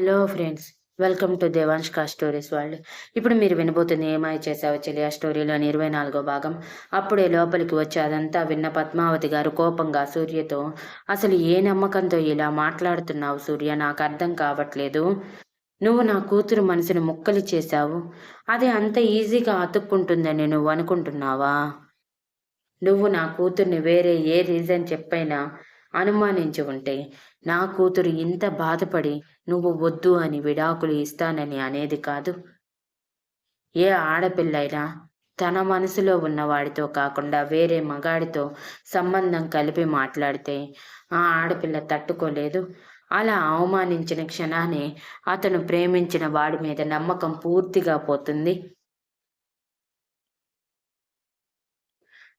Hello friends welcome to దేవాంష్కా stories world ఇప్పుడు మీరు వినబోతుంది ఏమాయి చేసావు చెల్లి ఆ స్టోరీలోని ఇరవై నాలుగో భాగం. అప్పుడే లోపలికి వచ్చి అదంతా విన్న పద్మావతి గారు కోపంగా సూర్యతో అసలు ఏ నమ్మకంతో ఇలా మాట్లాడుతున్నావు సూర్య? నాకు అర్థం కావట్లేదు. నువ్వు నా కూతురు మనసును ముక్కలు చేశావు. అది అంత ఈజీగా అతుక్కుంటుందని నువ్వు అనుకుంటున్నావా? నువ్వు నా కూతుర్ని వేరే ఏ రీజన్ చెప్పైనా అనుమానించి ఉంటే నా కూతురు ఇంత బాధపడి నువ్వు వద్దు అని విడాకులు ఇస్తానని అనేది కాదు. ఏ ఆడపిల్లైనా తన మనసులో ఉన్నవాడితో కాకుండా వేరే మగాడితో సంబంధం కలిపి మాట్లాడితే ఆ ఆడపిల్ల తట్టుకోలేదు. అలా అవమానించిన క్షణాన్ని అతను ప్రేమించిన వాడి మీద నమ్మకం పూర్తిగా పోతుంది.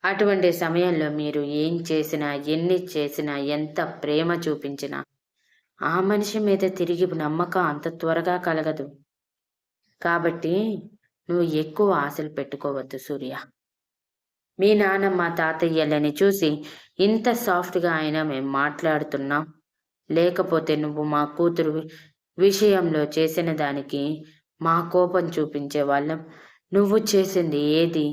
అటువంటి సమయంలో మీరు ఏం చేసినా ఎన్ని చేసినా ఎంత ప్రేమ చూపించినా ఆ మనిషి మీద తిరిగి నమ్మకం అంత త్వరగా కలగదు. కాబట్టి నువ్వు ఎక్కువ ఆశలు పెట్టుకోవద్దు సూర్య. మీ నాన్నమ్మ తాతయ్యలని చూసి ఇంత సాఫ్ట్గా అయినా మేము మాట్లాడుతున్నాం. లేకపోతే నువ్వు మా కూతురు విషయంలో చేసిన దానికి మా కోపం చూపించే వాళ్ళం. నువ్వు చేసింది ఏది?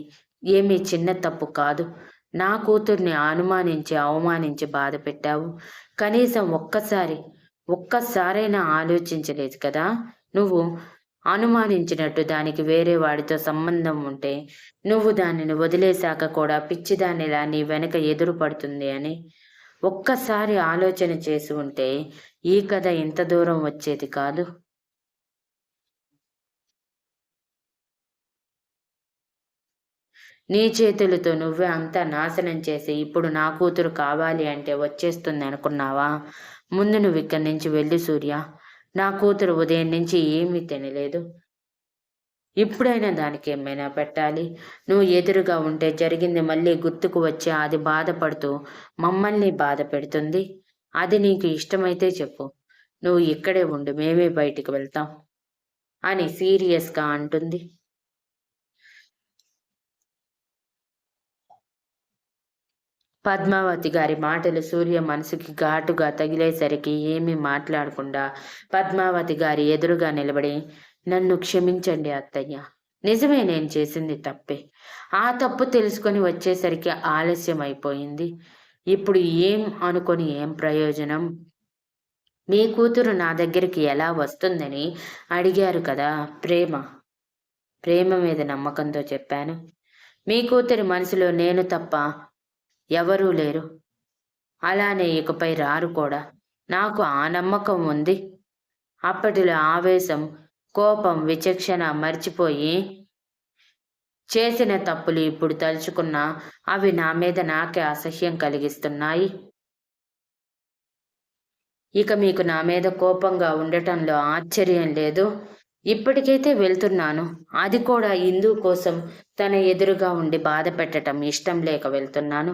ఏమీ చిన్న తప్పు కాదు. నా కూతుర్ని అనుమానించి అవమానించి బాధ పెట్టావు. కనీసం ఒక్కసారి ఒక్కసారైనా ఆలోచించలేదు కదా? నువ్వు అనుమానించినట్టు దానికి వేరే వాడితో సంబంధం ఉంటే నువ్వు దానిని వదిలేశాక కూడా పిచ్చిదానిలా నీ వెనక ఎదురు పడుతుంది అని. ఒక్కసారి ఆలోచన చేసి ఉంటే ఈ కథ ఇంత దూరం వచ్చేది కాదు. నీ చేతులతో నువ్వే అంతా నాశనం చేసి ఇప్పుడు నా కూతురు కావాలి అంటే వచ్చేస్తుంది అనుకున్నావా? ముందు నువ్వు ఇక్కడి నుంచి వెళ్ళి సూర్య. నా కూతురు ఉదయం నుంచి ఏమీ తినలేదు. ఇప్పుడైనా దానికి ఏమైనా పెట్టాలి? నువ్వు ఎదురుగా ఉంటే జరిగింది మళ్ళీ గుర్తుకు వచ్చి అది బాధపడుతూ మమ్మల్ని బాధ పెడుతుంది. అది నీకు ఇష్టమైతే చెప్పు. నువ్వు ఇక్కడే ఉండు మేమే బయటికి వెళ్తాం అని సీరియస్గా అంటుంది. పద్మావతి గారి మాటలు సూర్య మనసుకి ఘాటుగా తగిలేసరికి ఏమీ మాట్లాడకుండా పద్మావతి గారి ఎదురుగా నిలబడి నన్ను క్షమించండి అత్తయ్య. నిజమే నేను చేసింది తప్పే. ఆ తప్పు తెలుసుకొని వచ్చేసరికి ఆలస్యం అయిపోయింది ఇప్పుడు ఏం అనుకొని ఏం ప్రయోజనం? మీ కూతురు నా దగ్గరికి ఎలా వస్తుందని అడిగారు కదా ప్రేమ. ప్రేమ మీద నమ్మకంతో చెప్పాను. మీ కూతురి మనసులో నేను తప్ప ఎవరూ లేరు. అలానే ఇకపై రారు కూడా. నాకు ఆ నమ్మకం ఉంది. అప్పటిలో ఆవేశం కోపం విచక్షణ మర్చిపోయి చేసిన తప్పులు ఇప్పుడు తలుచుకున్నా అవి నా మీద నాకే అసహ్యం కలిగిస్తున్నాయి. ఇక మీకు నా మీద కోపంగా ఉండటంలో ఆశ్చర్యం లేదు. ఇప్పటికైతే వెళ్తున్నాను. అది కూడా హిందూ కోసం తన ఎదురుగా ఉండి బాధ పెట్టడం ఇష్టం లేక వెళ్తున్నాను.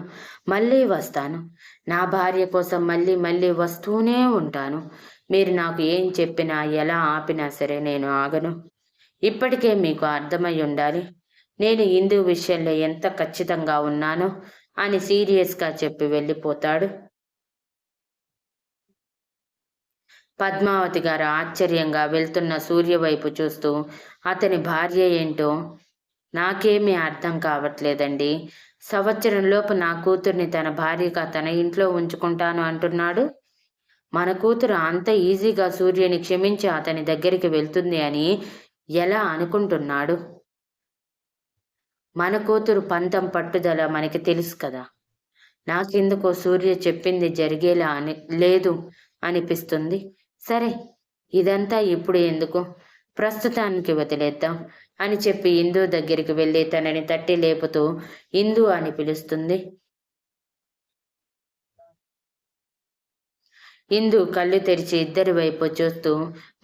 మళ్ళీ వస్తాను. నా భార్య కోసం మళ్ళీ మళ్ళీ వస్తూనే ఉంటాను. మీరు నాకు ఏం చెప్పినా ఎలా ఆపినా సరే నేను ఆగను. ఇప్పటికే మీకు అర్థమై ఉండాలి. నేను హిందూ విషయంలో ఎంత ఖచ్చితంగా ఉన్నానో అని సీరియస్గా చెప్పి వెళ్ళిపోతాడు. పద్మావతి గారు ఆశ్చర్యంగా వెళ్తున్న సూర్య వైపు చూస్తూ అతని భార్య ఏంటో? నాకేమీ అర్థం కావట్లేదండి. సంవత్సరంలోపు నా కూతుర్ని తన భార్యగా తన ఇంట్లో ఉంచుకుంటాను అంటున్నాడు. మన కూతురు అంత ఈజీగా సూర్యుని క్షమించి అతని దగ్గరికి వెళ్తుంది అని ఎలా అనుకుంటున్నాడు? మన కూతురు పంతం పట్టుదల మనకి తెలుసు కదా. నాకెందుకో సూర్య చెప్పింది జరిగేలా అని లేదు అనిపిస్తుంది. సరే ఇదంతా ఇప్పుడు ఎందుకు? ప్రస్తుతానికి వదిలేద్దాం అని చెప్పి ఇందు దగ్గరికి వెళ్ళి తనని తట్టి లేపుతూ ఇందు అని పిలుస్తుంది. ఇందు కళ్ళు తెరిచి ఇద్దరి వైపు చూస్తూ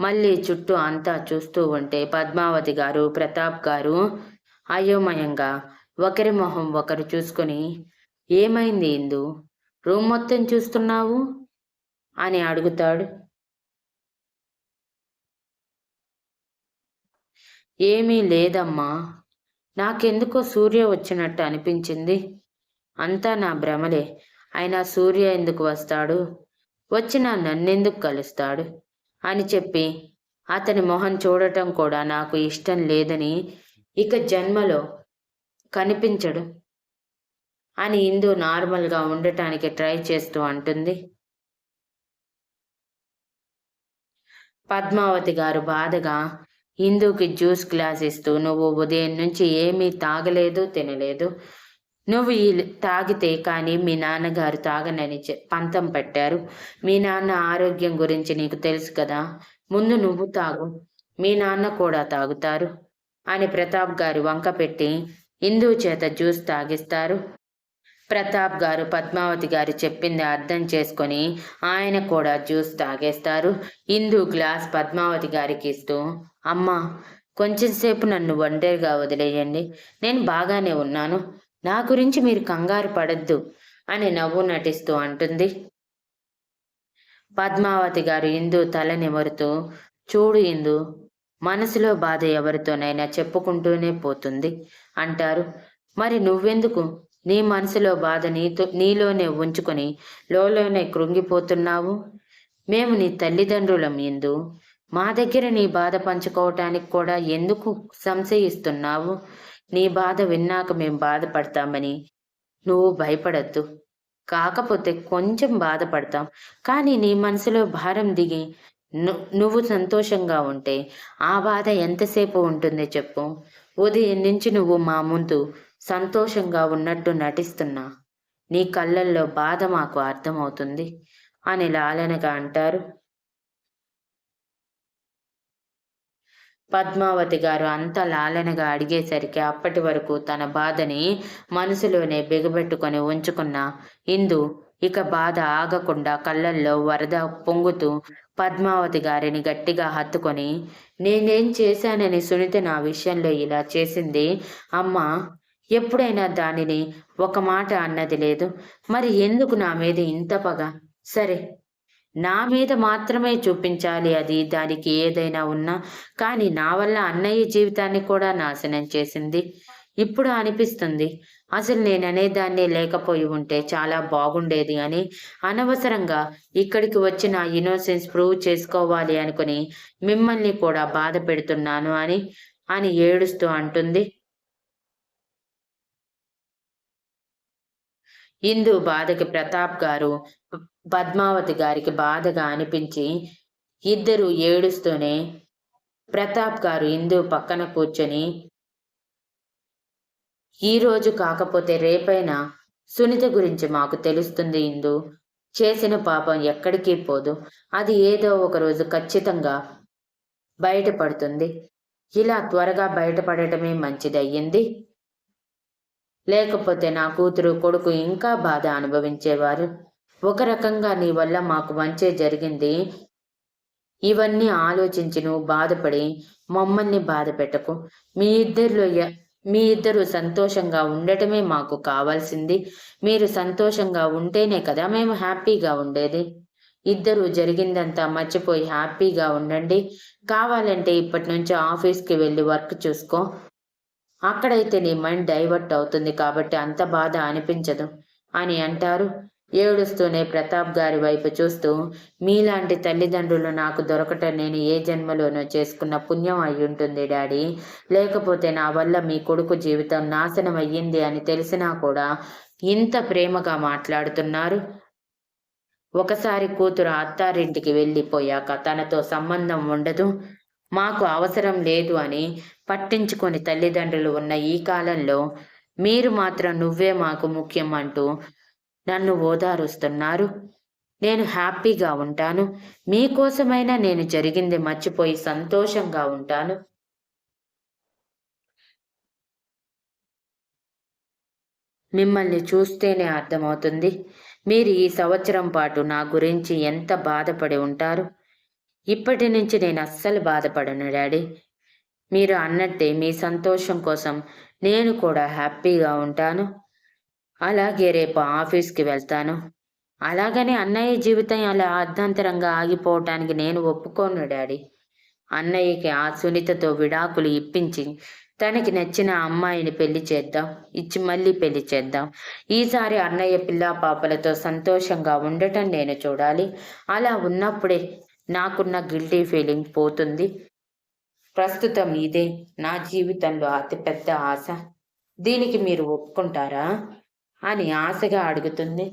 మళ్ళీ చుట్టూ అంతా చూస్తూ ఉంటే పద్మావతి గారు ప్రతాప్ గారు అయోమయంగా ఒకరి మొహం ఒకరు చూసుకుని ఏమైంది ఇందు? రూమ్ మొత్తం చూస్తున్నావు? అని అడుగుతాడు. ఏమీ లేదమ్మా. నాకెందుకో సూర్య వచ్చినట్టు అనిపించింది. అంతా నా భ్రమలే. అయినా సూర్య ఎందుకు వస్తాడు? వచ్చిన నన్నెందుకు కలుస్తాడు? అని చెప్పి అతని మొహం చూడటం కూడా నాకు ఇష్టం లేదని ఇక జన్మలో కనిపించడు అని ఇందు నార్మల్గా ఉండటానికి ట్రై చేస్తూ అంటుంది. పద్మావతి గారు బాధగా ఇందుకి జ్యూస్ గ్లాస్ ఇస్తూ నువ్వు ఉదయం నుంచి ఏమీ తాగలేదు తినలేదు. నువ్వు ఈ తాగితే కానీ మీ నాన్నగారు తాగనని పంతం పెట్టారు. మీ నాన్న ఆరోగ్యం గురించి నీకు తెలుసు కదా. ముందు నువ్వు తాగు. మీ నాన్న కూడా తాగుతారు. అని ప్రతాప్ గారు వంక పెట్టి ఇందు చేత జ్యూస్ తాగిస్తారు. ప్రతాప్ గారు పద్మావతి గారు చెప్పింది అర్థం చేసుకొని ఆయన కూడా జ్యూస్ తాగేస్తారు. ఇందు గ్లాస్ పద్మావతి గారికి ఇస్తూ అమ్మా కొంచెం సేపు నన్ను ఒంటరిగా వదిలేయండి. నేను బాగానే ఉన్నాను. నా గురించి మీరు కంగారు పడద్దు అని నవ్వు నటిస్తూ అంటుంది. పద్మావతి గారు ఇందు తల నిమరుతూ చూడు ఇందు మనసులో బాధ ఎవరితోనైనా చెప్పుకుంటూనే పోతుంది అంటారు. మరి నువ్వెందుకు నీ మనసులో బాధ నీతో నీలోనే ఉంచుకొని లోలోనే కృంగిపోతున్నావు? మేము నీ తల్లిదండ్రులం ఎందు. మా దగ్గర నీ బాధ పంచుకోవటానికి కూడా ఎందుకు సంశయిస్తున్నావు? నీ బాధ విన్నాక మేము బాధపడతామని. నువ్వు భయపడద్దు. కాకపోతే కొంచెం బాధపడతాం. కానీ నీ మనసులో భారం దిగి నువ్వు సంతోషంగా ఉంటే ఆ బాధ ఎంతసేపు ఉంటుంది చెప్పు. ఉదయం నుంచి నువ్వు మా ముందు సంతోషంగా ఉన్నట్టు నటిస్తున్నా. నీ కళ్ళల్లో బాధ మాకు అర్థమవుతుంది అని లాలనగా అంటారు. పద్మావతి గారు అంత లాలనగా అడిగేసరికి అప్పటి వరకు తన బాధని మనసులోనే బిగబెట్టుకొని ఉంచుకున్న ఇందు ఇక బాధ ఆగకుండా కళ్ళల్లో వరద పొంగుతూ పద్మావతి గారిని గట్టిగా హత్తుకొని నేనేం చేశానని సునీత నా విషయంలో ఇలా చేసింది? అమ్మ ఎప్పుడైనా దానిని ఒక మాట అన్నది లేదు. మరి ఎందుకు నా మీద ఇంత పగ? సరే నా మీద మాత్రమే చూపించాలి అది దానికి ఏదైనా ఉన్నా. కానీ నా వల్ల అన్నయ్య జీవితాన్ని కూడా నాశనం చేసింది. ఇప్పుడు అనిపిస్తుంది అసలు నేను అనేదాన్ని లేకపోయి ఉంటే చాలా బాగుండేది అని అనవసరంగా ఇక్కడికి వచ్చి నా ఇన్నోసెన్స్ ప్రూవ్ చేసుకోవాలి అనుకుని మిమ్మల్ని కూడా బాధ పెడుతున్నాను అని అని ఏడుస్తూ అంటుంది. ఇందు బాధకి ప్రతాప్ గారు పద్మావతి గారికి బాధగా అనిపించి ఇద్దరు ఏడుస్తూనే ప్రతాప్ గారు ఇందు పక్కన కూర్చొని ఈరోజు కాకపోతే రేపైనా సునీత గురించి మాకు తెలుస్తుంది ఇందు చేసిన పాపం ఎక్కడికి పోదు. అది ఏదో ఒక రోజు ఖచ్చితంగా బయటపడుతుంది. ఇలా త్వరగా బయటపడటమే మంచిదయ్యింది. లేకపోతే నా కూతురు కొడుకు ఇంకా బాధ అనుభవించేవారు. ఒక రకంగా నీ వల్ల మాకు మంచే జరిగింది. ఇవన్నీ ఆలోచించి నువ్వు బాధపడి మమ్మల్ని బాధ పెట్టకు. మీ ఇద్దరిలో మీ ఇద్దరు సంతోషంగా ఉండటమే మాకు కావాల్సింది. మీరు సంతోషంగా ఉంటేనే కదా మేము హ్యాపీగా ఉండేది. ఇద్దరు జరిగిందంతా మర్చిపోయి హ్యాపీగా ఉండండి. కావాలంటే ఇప్పటి నుంచి ఆఫీస్కి వెళ్ళి వర్క్ చూసుకో. అక్కడైతే నీ మైండ్ డైవర్ట్ అవుతుంది కాబట్టి అంత బాధ అనిపించదు అని అంటారు. ఏడుస్తూనే ప్రతాప్ గారి వైపు చూస్తూ మీలాంటి తల్లిదండ్రులు నాకు దొరకటం నేను ఏ జన్మలోనో చేసుకున్న పుణ్యం అయి ఉంటుంది డాడీ. లేకపోతే నా వల్ల మీ కొడుకు జీవితం నాశనం అయ్యింది అని తెలిసినా కూడా ఇంత ప్రేమగా మాట్లాడుతున్నారు. ఒకసారి కూతురు అత్తారింటికి వెళ్ళిపోయాక తనతో సంబంధం ఉండదు. మాకు అవసరం లేదు అని పట్టించుకొని తల్లిదండ్రులు ఉన్న ఈ కాలంలో మీరు మాత్రం నువ్వే మాకు ముఖ్యం అంటూ నన్ను ఓదారుస్తున్నారు. నేను హ్యాపీగా ఉంటాను. మీకోసమైనా నేను జరిగింది మర్చిపోయి సంతోషంగా ఉంటాను. మిమ్మల్ని చూస్తేనే అర్థమవుతుంది. మీరు ఈ సంవత్సరం పాటు నా గురించి ఎంత బాధపడి ఉంటారు? ఇప్పటి నుంచి నేను అస్సలు బాధపడను డాడీ. మీరు అన్నట్టే మీ సంతోషం కోసం నేను కూడా హ్యాపీగా ఉంటాను. అలాగే రేపు ఆఫీస్కి వెళ్తాను. అలాగనే అన్నయ్య జీవితం అలా అర్ధాంతరంగా ఆగిపోవటానికి నేను ఒప్పుకోను డాడీ. అన్నయ్యకి ఆ సునీతతో విడాకులు ఇప్పించి తనకి నచ్చిన అమ్మాయిని పెళ్ళి చేద్దాం ఇచ్చి మళ్ళీ పెళ్ళి చేద్దాం. ఈసారి అన్నయ్య పిల్లా పాపలతో సంతోషంగా ఉండటం నేను చూడాలి. అలా ఉన్నప్పుడే నాకున్న గిల్టీ ఫీలింగ్ పోతుంది. ప్రస్తుతం ఇదే నా జీవితంలో అతిపెద్ద ఆశ. దీనికి మీరు ఒప్పుకుంటారా? అని ఆశగా అడుగుతుంది.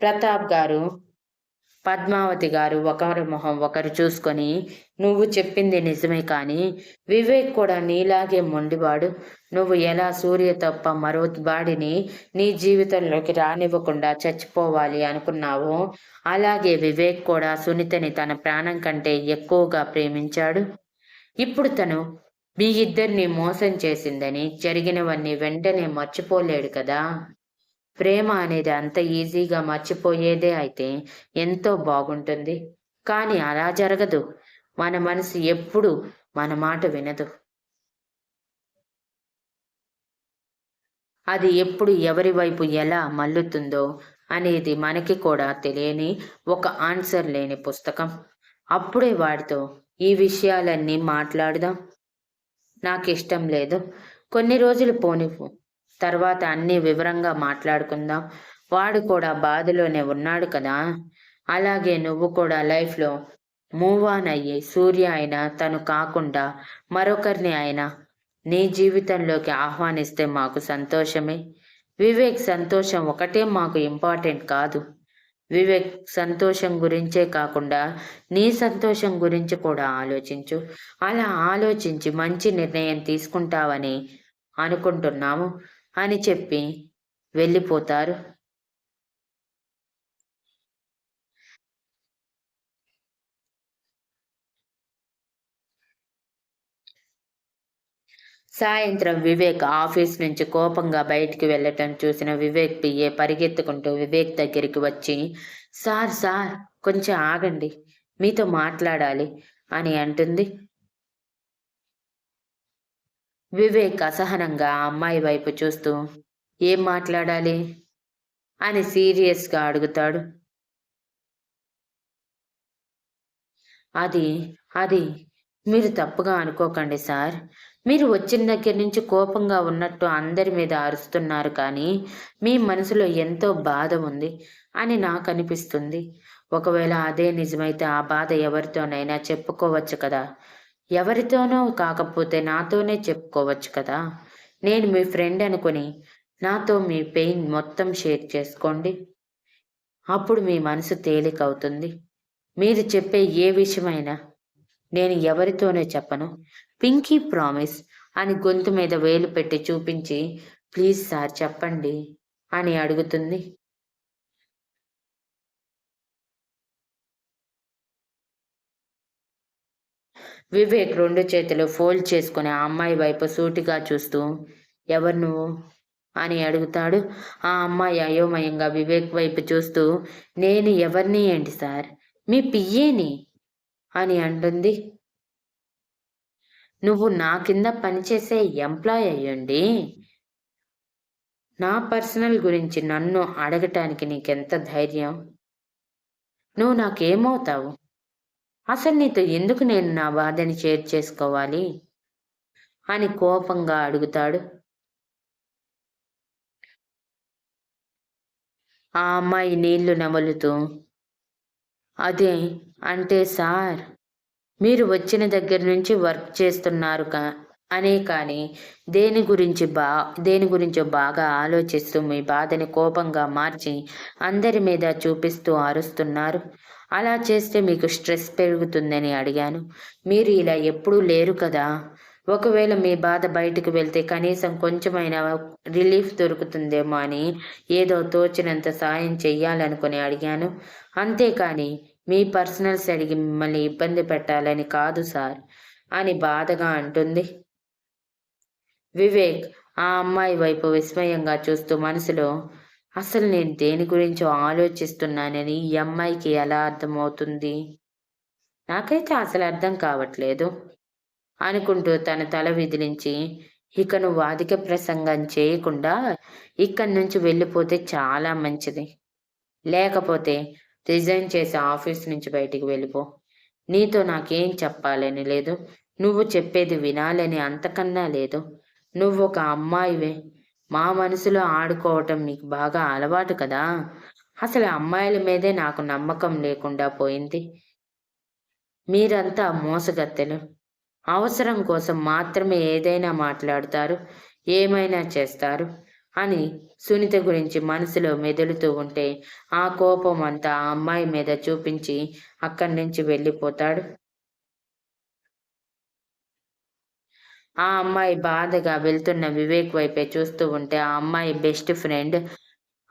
ప్రతాప్ గారు పద్మావతి గారు ఒకరి మొహం ఒకరు చూసుకొని నువ్వు చెప్పింది నిజమే కానీ వివేక్ కూడా నీలాగే మొండివాడు. నువ్వు ఎలా సూర్య తప్ప మరో బాడిని నీ జీవితంలోకి రానివ్వకుండా చచ్చిపోవాలి అనుకున్నావో? అలాగే వివేక్ కూడా సునీతని తన ప్రాణం కంటే ఎక్కువగా ప్రేమించాడు. ఇప్పుడు తను మీ ఇద్దరిని మోసం చేసిందని జరిగినవన్నీ వెంటనే మర్చిపోలేడు కదా? ప్రేమ అనేది అంత ఈజీగా మర్చిపోయేదే అయితే ఎంతో బాగుంటుంది. కానీ అలా జరగదు. మన మనసు ఎప్పుడు మన మాట వినదు. అది ఎప్పుడు ఎవరి వైపు ఎలా మల్లుతుందో అనేది మనకి కూడా తెలియని ఒక ఆన్సర్ లేని పుస్తకం. అప్పుడే వాడితో ఈ విషయాలన్నీ మాట్లాడదాం. నాకు ఇష్టం లేదు. కొన్ని రోజులు పోనివ్వు తర్వాత అన్ని వివరంగా మాట్లాడుకుందాం. వాడు కూడా బాధలోనే ఉన్నాడు కదా. అలాగే నువ్వు కూడా లైఫ్లో మూవ్ ఆన్ అయ్యి సూర్య అయినా తను కాకుండా మరొకరిని అయినా నీ జీవితంలోకి ఆహ్వానిస్తే మాకు సంతోషమే. వివేక్ సంతోషం ఒకటే మాకు ఇంపార్టెంట్ కాదు. వివేక్ సంతోషం గురించే కాకుండా నీ సంతోషం గురించి కూడా ఆలోచించు. అలా ఆలోచించి మంచి నిర్ణయం తీసుకుంటావని అనుకుంటున్నాము అని చెప్పి వెళ్ళిపోతారు. సాయంత్రం వివేక్ ఆఫీస్ నుంచి కోపంగా బయటికి వెళ్ళటం చూసిన వివేక్ పిఏ పరిగెత్తుకుంటూ వివేక్ దగ్గరికి వచ్చి సార్ సార్ కొంచెం ఆగండి మీతో మాట్లాడాలి అని అంటుంది. వివేక్ అసహనంగా అమ్మాయి వైపు చూస్తూ ఏం మాట్లాడాలి? అని సీరియస్గా అడుగుతాడు. అది అది మీరు తప్పుగా అనుకోకండి సార్. మీరు వచ్చిన దగ్గర నుంచి కోపంగా ఉన్నట్టు అందరి మీద అరుస్తున్నారు కానీ మీ మనసులో ఎంతో బాధ ఉంది అని నాకు అనిపిస్తుంది. ఒకవేళ అదే నిజమైతే ఆ బాధ ఎవరితోనైనా చెప్పుకోవచ్చు కదా? ఎవరితోనో కాకపోతే నాతోనే చెప్పుకోవచ్చు కదా? నేను మీ ఫ్రెండ్ అనుకుని నాతో మీ పెయిన్ మొత్తం షేర్ చేసుకోండి. అప్పుడు మీ మనసు తేలికవుతుంది. మీరు చెప్పే ఏ విషయమైనా నేను ఎవరితోనే చెప్పను. పింకీ ప్రామిస్ అని గొంతు మీద వేలు పెట్టి చూపించి ప్లీజ్ సార్ చెప్పండి అని అడుగుతుంది. వివేక్ రెండు చేతులు ఫోల్డ్ చేసుకుని ఆ అమ్మాయి వైపు సూటిగా చూస్తూ ఎవరు నువ్వు? అని అడుగుతాడు. ఆ అమ్మాయి అయోమయంగా వివేక్ వైపు చూస్తూ నేను ఎవరిని ఏంటి సార్? మీ పియ్యేని అని అంటుంది. నువ్వు నా కింద పనిచేసే ఎంప్లాయ్ అయ్యండి నా పర్సనల్ గురించి నన్ను అడగటానికి నీకెంత ధైర్యం? నువ్వు నాకేమవుతావు? అసలు నీతో ఎందుకు నేను నా బాధని షేర్ చేసుకోవాలి? అని కోపంగా అడుగుతాడు. ఆ అమ్మాయి నీళ్ళు నమలుతూ అదే అంటే సార్ మీరు వచ్చిన దగ్గర నుంచి వర్క్ చేస్తున్నారు కా అనే కానీ దేని గురించి బా దేని గురించో బాగా ఆలోచిస్తూ మీ బాధని కోపంగా మార్చి అందరి మీద చూపిస్తూ అరుస్తున్నారు. అలా చేస్తే మీకు స్ట్రెస్ పెరుగుతుందని అడిగాను. మీరు ఇలా ఎప్పుడూ లేరు కదా. ఒకవేళ మీ బాధ బయటకు వెళ్తే కనీసం కొంచెమైనా రిలీఫ్ దొరుకుతుందేమో అని ఏదో తోచినంత సాయం చెయ్యాలనుకుని అడిగాను. అంతేకాని మీ పర్సనల్స్ అడిగి మిమ్మల్ని ఇబ్బంది పెట్టాలని కాదు సార్ అని బాధగా అంటుంది. వివేక్ ఆ అమ్మాయి వైపు విస్మయంగా చూస్తూ మనసులో అసలు నేను దేని గురించో ఆలోచిస్తున్నానని ఈ అమ్మాయికి ఎలా అర్థమవుతుంది? నాకైతే అసలు అర్థం కావట్లేదు అనుకుంటూ తన తల విదిలించి ఇక నువ్వు అధిక ప్రసంగం చేయకుండా ఇక్కడి నుంచి వెళ్ళిపోతే చాలా మంచిది. లేకపోతే రిజైన్ చేసి ఆఫీస్ నుంచి బయటికి వెళ్ళిపో. నీతో నాకేం చెప్పాలని లేదు. నువ్వు చెప్పేది వినాలని అంతకన్నా లేదు. నువ్వు ఒక అమ్మాయివే. మా మనసులో ఆడుకోవటం నీకు బాగా అలవాటు కదా. అసలు అమ్మాయిల మీదే నాకు నమ్మకం లేకుండా పోయింది. మీరంతా మోసగత్తెలు. అవసరం కోసం మాత్రమే ఏదైనా మాట్లాడతారు. ఏమైనా చేస్తారు. అని సునీత గురించి మనసులో మెదులుతూ ఉంటే ఆ కోపం అంతా ఆ అమ్మాయి మీద చూపించి అక్కడి నుంచి వెళ్ళిపోతాడు. ఆ అమ్మాయి బాధగా వెళ్తున్న వివేక్ వైపే చూస్తూ ఉంటే ఆ అమ్మాయి బెస్ట్ ఫ్రెండ్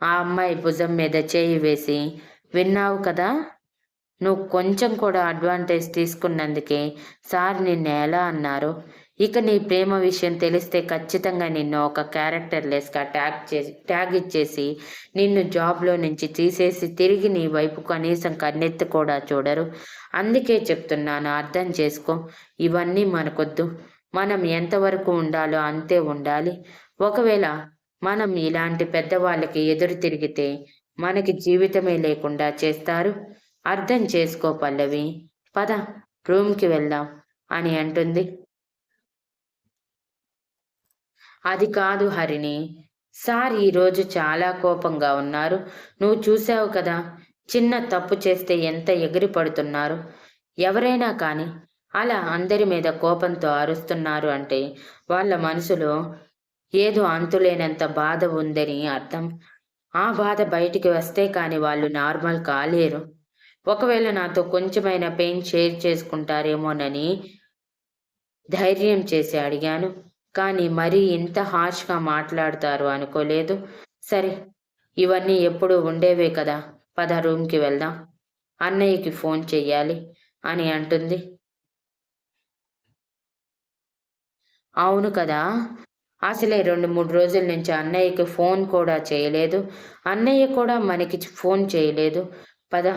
ఆ అమ్మాయి భుజం మీద చేయి వేసి విన్నావు కదా నువ్వు కొంచెం కూడా అడ్వాంటేజ్ తీసుకున్నందుకే సార్ నిన్ను ఎలా అన్నారు? ఇక నీ ప్రేమ విషయం తెలిస్తే ఖచ్చితంగా నిన్ను ఒక క్యారెక్టర్ లెస్గా ట్యాగ్ చేసి ట్యాగ్ ఇచ్చేసి నిన్ను జాబ్లో నుంచి తీసేసి తిరిగి నీ వైపు కనీసం కన్నెత్తి కూడా చూడరు. అందుకే చెప్తున్నాను అర్థం చేసుకో. ఇవన్నీ మనకొద్దు. మనం ఎంతవరకు ఉండాలో అంతే ఉండాలి. ఒకవేళ మనం ఇలాంటి పెద్దవాళ్ళకి ఎదురు తిరిగితే మనకి జీవితమే లేకుండా చేస్తారు. అర్థం చేసుకో పల్లవి. పద రూమ్కి వెళ్దాం అని అంటుంది. అది కాదు హరిణి. సార్ ఈరోజు చాలా కోపంగా ఉన్నారు. నువ్వు చూసావు కదా చిన్న తప్పు చేస్తే ఎంత ఎగిరి పడుతున్నారు. ఎవరైనా కానీ అలా అందరి మీద కోపంతో అరుస్తున్నారు అంటే వాళ్ళ మనసులో ఏదో అంతులేనంత బాధ ఉందని అర్థం. ఆ బాధ బయటికి వస్తే కానీ వాళ్ళు నార్మల్ కాలేరు. ఒకవేళ నాతో కొంచెమైనా పెయిన్ షేర్ చేసుకుంటారేమోనని ధైర్యం చేసి అడిగాను. కానీ మరీ ఇంత హార్ష్గా మాట్లాడతారు అనుకోలేదు. సరే ఇవన్నీ ఎప్పుడు ఉండేవే కదా. పద రూమ్కి వెళ్దాం. అన్నయ్యకి ఫోన్ చెయ్యాలి అని అంటుంది. అవును కదా. అసలే రెండు మూడు రోజుల నుంచి అన్నయ్యకి ఫోన్ కూడా చేయలేదు. అన్నయ్య కూడా మనకి ఫోన్ చేయలేదు. పద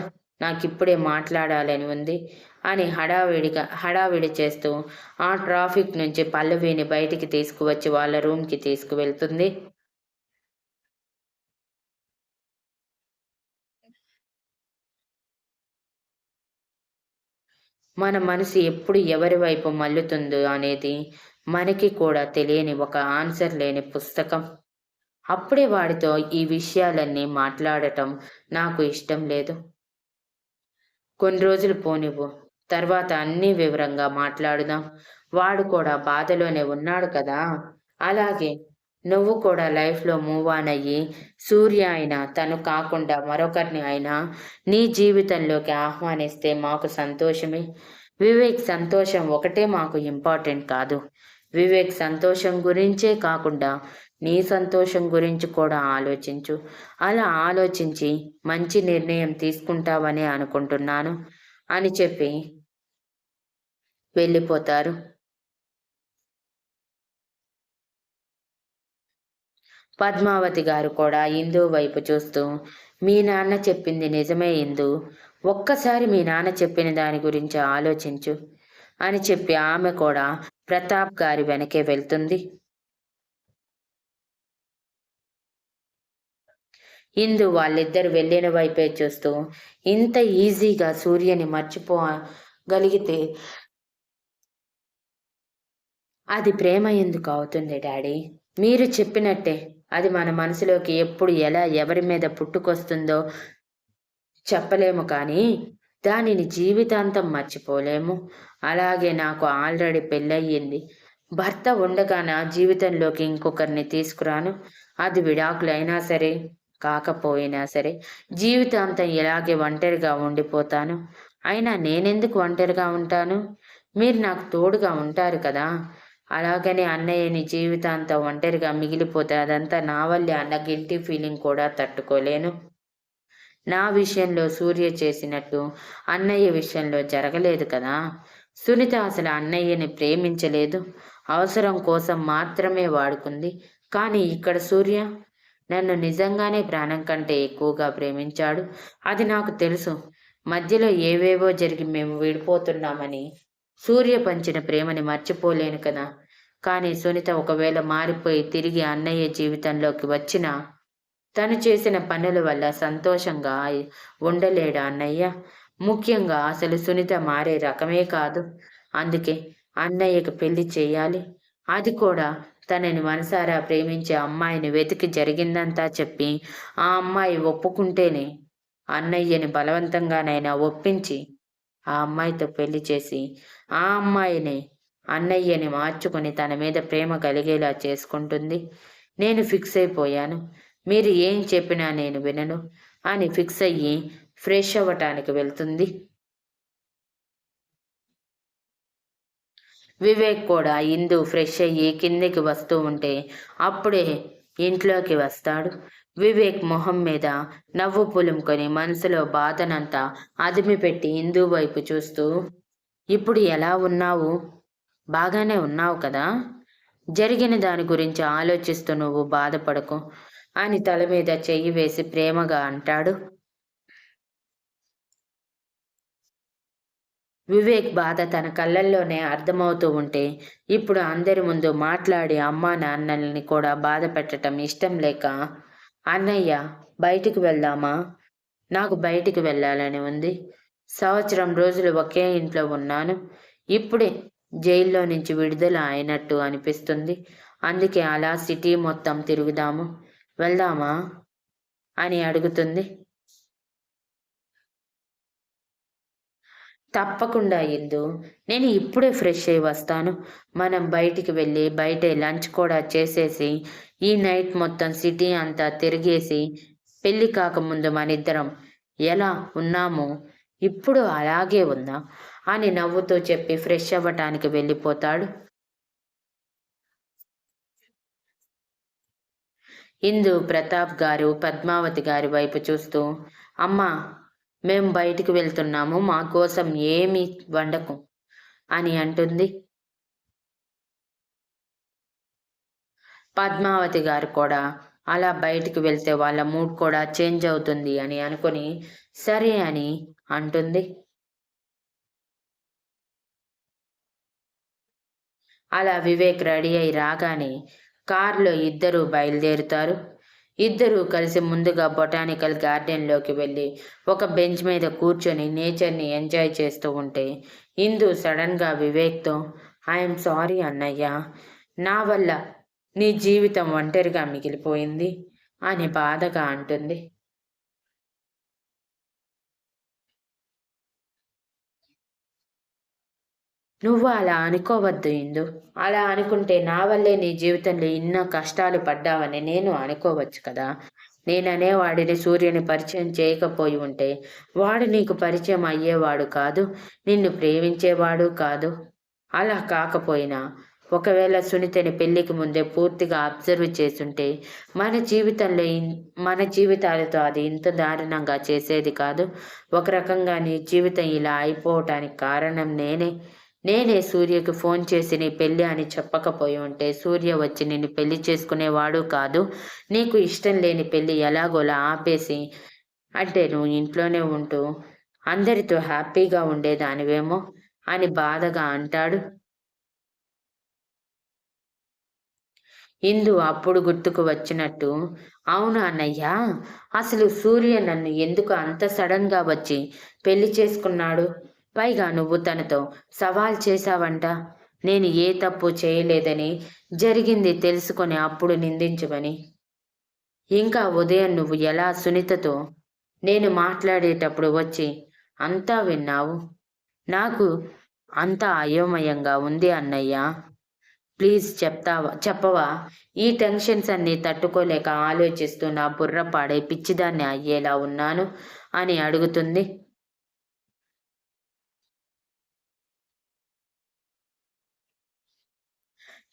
నాకు ఇప్పుడే మాట్లాడాలని ఉంది. అని హడావిడిగా హడావిడి చేస్తూ ఆ ట్రాఫిక్ నుంచి పల్లవిని బయటికి తీసుకువచ్చి వాళ్ళ రూమ్కి తీసుకువెళ్తుంది. మన మనసు ఎప్పుడు ఎవరి వైపు మల్లుతుందో అనేది మనకి కూడా తెలియని ఒక ఆన్సర్ లేని పుస్తకం. అప్పుడే వాడితో ఈ విషయాలన్నీ మాట్లాడటం నాకు ఇష్టం లేదు. కొన్ని రోజులు పోనివ్వు. తర్వాత అన్ని వివరంగా మాట్లాడుదాం. వాడు కూడా బాధలోనే ఉన్నాడు కదా. అలాగే నువ్వు కూడా లైఫ్లో మూవ్ ఆన్ అయ్యి సూర్య అయినా తను కాకుండా మరొకరిని అయినా నీ జీవితంలోకి ఆహ్వానిస్తే మాకు సంతోషమే. వివేక్ సంతోషం ఒకటే మాకు ఇంపార్టెంట్ కాదు. వివేక్ సంతోషం గురించే కాకుండా నీ సంతోషం గురించి కూడా ఆలోచించు. అలా ఆలోచించి మంచి నిర్ణయం తీసుకుంటావని అనుకుంటున్నాను అని చెప్పి వెళ్ళిపోతారు. పద్మావతి గారు కూడా ఇందు వైపు చూస్తూ మీ నాన్న చెప్పింది నిజమే ఇందు. ఒక్కసారి మీ నాన్న చెప్పిన దాని గురించి ఆలోచించు అని చెప్పి ఆమె కూడా ప్రతాప్ గారి వెనకే వెళ్తుంది. ఇందు వాళ్ళిద్దరు వెళ్ళిన వైపే చూస్తూ ఇంత ఈజీగా సూర్యని మర్చిపోగలిగితే అది ప్రేమ ఎందుకు అవుతుంది డాడీ? మీరు చెప్పినట్టే. అది మన మనసులోకి ఎప్పుడు ఎలా ఎవరి మీద పుట్టుకొస్తుందో చెప్పలేము కానీ దానిని జీవితాంతం మర్చిపోలేము. అలాగే నాకు ఆల్రెడీ పెళ్ళయ్యింది. భర్త ఉండగా నా జీవితంలోకి ఇంకొకరిని తీసుకురాను. అది విడాకులైనా సరే కాకపోయినా సరే జీవితాంతం ఇలాగే ఒంటరిగా ఉండిపోతాను. అయినా నేనెందుకు ఒంటరిగా ఉంటాను? మీరు నాకు తోడుగా ఉంటారు కదా. అలాగని అన్నయ్యని జీవితాంతం ఒంటరిగా మిగిలిపోతే అదంతా నా వల్లే అన్న గిల్టీ ఫీలింగ్ కూడా తట్టుకోలేను. నా విషయంలో సూర్య చేసినట్టు అన్నయ్య విషయంలో జరగలేదు కదా. సునీత అసలు అన్నయ్యని ప్రేమించలేదు. అవసరం కోసం మాత్రమే వాడుకుంది. కానీ ఇక్కడ సూర్య నన్ను నిజంగానే ప్రాణం కంటే ఎక్కువగా ప్రేమించాడు. అది నాకు తెలుసు. మధ్యలో ఏవేవో జరిగి మేము విడిపోతున్నామని సూర్య పంచిన ప్రేమని మర్చిపోలేను కదా. కానీ సునీత ఒకవేళ మారిపోయి తిరిగి అన్నయ్య జీవితంలోకి వచ్చిన తను చేసిన పనుల వల్ల సంతోషంగా ఉండలేడు అన్నయ్య. ముఖ్యంగా అసలు సునీత మారే రకమే కాదు. అందుకే అన్నయ్యకు పెళ్ళి చేయాలి. అది కూడా తనని మనసారా ప్రేమించే అమ్మాయిని వెతికి జరిగిందంతా చెప్పి ఆ అమ్మాయి ఒప్పుకుంటేనే అన్నయ్యని బలవంతంగానైనా ఒప్పించి ఆ అమ్మాయితో పెళ్ళి చేసి ఆ అమ్మాయిని అన్నయ్యని మార్చుకొని తన మీద ప్రేమ కలిగేలా చేసుకుంటుంది. నేను ఫిక్స్ అయిపోయాను. మీరు ఏం చెప్పినా నేను వినను అని ఫిక్స్ అయ్యి ఫ్రెష్ అవ్వటానికి వెళ్తుంది. వివేక్ కూడా ఇందు ఫ్రెష్ అయ్యి కిందికి వస్తూ ఉంటే అప్పుడే ఇంట్లోకి వస్తాడు. వివేక్ మొహం మీద నవ్వు పులుముకొని మనసులో బాధనంతా అదిమి పెట్టి ఇందు వైపు చూస్తూ ఇప్పుడు ఎలా ఉన్నావు? బాగానే ఉన్నావు కదా? జరిగిన దాని గురించి ఆలోచిస్తూ నువ్వు బాధపడకు. అని తల మీద చెయ్యి వేసి ప్రేమగా అంటాడు. వివేక్ బాధ తన కళ్ళల్లోనే అర్థమవుతూ ఉంటే ఇప్పుడు అందరి ముందు మాట్లాడి అమ్మా నాన్నల్ని కూడా బాధ పెట్టడం ఇష్టం లేక అన్నయ్య బయటికి వెళ్దామా? నాకు బయటికి వెళ్ళాలని ఉంది. సంవత్సరం రోజులు ఒకే ఇంట్లో ఉన్నాను. ఇప్పుడే జైల్లో నుంచి విడుదల అయినట్టు అనిపిస్తుంది. అందుకే అలా సిటీ మొత్తం తిరుగుదాము. వెళ్దామా? అని అడుగుతుంది. తప్పకుండా ఇందు. నేను ఇప్పుడే ఫ్రెష్ అయి వస్తాను. మనం బయటికి వెళ్ళి బయటే లంచ్ కూడా చేసేసి ఈ నైట్ మొత్తం సిటీ అంతా తిరిగేసి పెళ్ళి కాకముందు మన ఇద్దరం ఎలా ఉన్నామో? ఇప్పుడు అలాగే ఉందా? అని నవ్వుతూ చెప్పి ఫ్రెష్ అవ్వటానికి వెళ్ళిపోతాడు. ఇందు ప్రతాప్ గారు పద్మావతి గారి వైపు చూస్తూ అమ్మా మేం బయటికి వెళ్తున్నాము మా కోసం ఏమీ వండకు అని అంటుంది. పద్మావతి గారు కూడా అలా బయటికి వెళ్తే వాళ్ళ మూడ్ కూడా చేంజ్ అవుతుంది అని అనుకుని సరే అని అంటుంది. అలా వివేక్ రెడీ అయి రాగానే కారులో ఇద్దరూ బయలుదేరుతారు. ఇద్దరూ కలిసి ముందుగా బొటానికల్ గార్డెన్లోకి వెళ్ళి ఒక బెంచ్ మీద కూర్చొని నేచర్ని ఎంజాయ్ చేస్తూ ఉంటే ఇందు సడన్గా వివేక్తో ఐఎమ్ సారీ అన్నయ్య నా వల్ల నీ జీవితం ఒంటరిగా మిగిలిపోయింది అని బాధగా అంటుంది. నువ్వు అలా అనుకోవద్దు ఇందు. అలా అనుకుంటే నా వల్లే నీ జీవితంలో ఎన్నో కష్టాలు పడ్డావని నేను అనుకోవచ్చు కదా. నేననే వాడిని సూర్యుని పరిచయం చేయకపోయి ఉంటే వాడు నీకు పరిచయం అయ్యేవాడు కాదు నిన్ను ప్రేమించేవాడు కాదు. అలా కాకపోయినా ఒకవేళ సునీతని పెళ్ళికి ముందే పూర్తిగా అబ్జర్వ్ చేసుంటే మన జీవితంలో మన జీవితాలతో అది ఇంత దారుణంగా చేసేది కాదు. ఒక రకంగా నీ జీవితం ఇలా అయిపోవటానికి కారణం నేనే. నేనే సూర్యకు ఫోన్ చేసి నీ పెళ్ళి అని చెప్పకపోయి ఉంటే సూర్య వచ్చి నిన్ను పెళ్ళి చేసుకునేవాడు కాదు. నీకు ఇష్టం లేని పెళ్ళి ఎలాగోలా ఆపేసి అంటే నువ్వు ఇంట్లోనే ఉంటూ అందరితో హ్యాపీగా ఉండేదానివేమో అని బాధగా అంటాడు. ఇందు అప్పుడు గుర్తుకు వచ్చినట్టు అవును అన్నయ్య అసలు సూర్య నన్ను ఎందుకు అంత సడన్గా వచ్చి పెళ్ళి చేసుకున్నాడు? పైగా నువ్వు తనతో సవాల్ చేశావంట. నేను ఏ తప్పు చేయలేదని జరిగింది తెలుసుకొని అప్పుడు నిందించమని ఇంకా ఉదయం నువ్వు ఎలా సునీతతో నేను మాట్లాడేటప్పుడు వచ్చి అంతా విన్నావు? నాకు అంతా అయోమయంగా ఉంది అన్నయ్య. ప్లీజ్ చెప్తావా చెప్పవా? ఈ టెన్షన్స్ అన్ని తట్టుకోలేక ఆలోచిస్తూ నా బుర్ర పాడే పిచ్చిదాన్ని అయ్యేలా ఉన్నాను అని అడుగుతుంది.